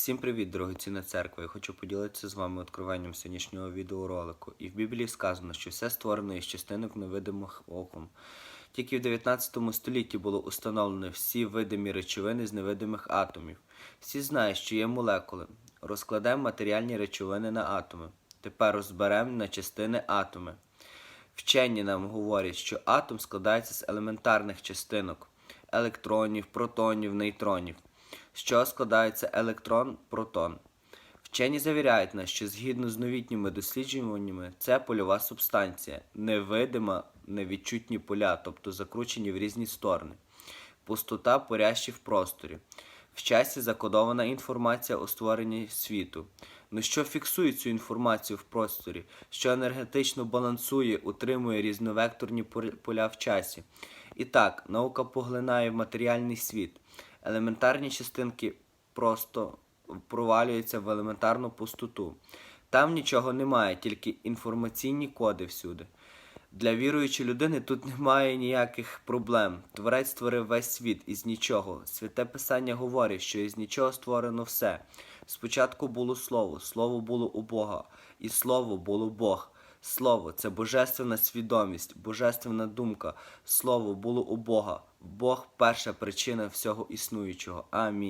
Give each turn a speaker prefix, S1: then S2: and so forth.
S1: Всім привіт, дорогоцінна церква! Я хочу поділитися з вами відкриванням сьогоднішнього відеоролику. І в Біблії сказано, що все створено із частинок невидимих оком. Тільки в 19 столітті було установлено всі видимі речовини з невидимих атомів. Всі знають, що є молекули. Розкладемо матеріальні речовини на атоми. Тепер розберемо на частини атоми. Вчені нам говорять, що атом складається з елементарних частинок електронів, протонів, нейтронів. Чого складається електрон, протон. Вчені завіряють нас, що згідно з новітніми досліджуваннями, це польова субстанція, невидима, невідчутні поля, тобто закручені в різні сторони. Пустота порящі в просторі. В часі закодована інформація у створенні світу. Ну що фіксує цю інформацію в просторі, що енергетично балансує, утримує різновекторні поля в часі. І так, наука поглинає матеріальний світ. Елементарні частинки просто провалюються в елементарну пустоту. Там нічого немає, тільки інформаційні коди всюди. Для віруючої людини тут немає ніяких проблем. Творець створив весь світ із нічого. Святе Писання говорить, що із нічого створено все. Спочатку було слово, слово було у Бога, і слово було Бог. Слово це божественна свідомість, божественна думка. Слово було у Бога. Бог перша причина всього існуючого. Амінь.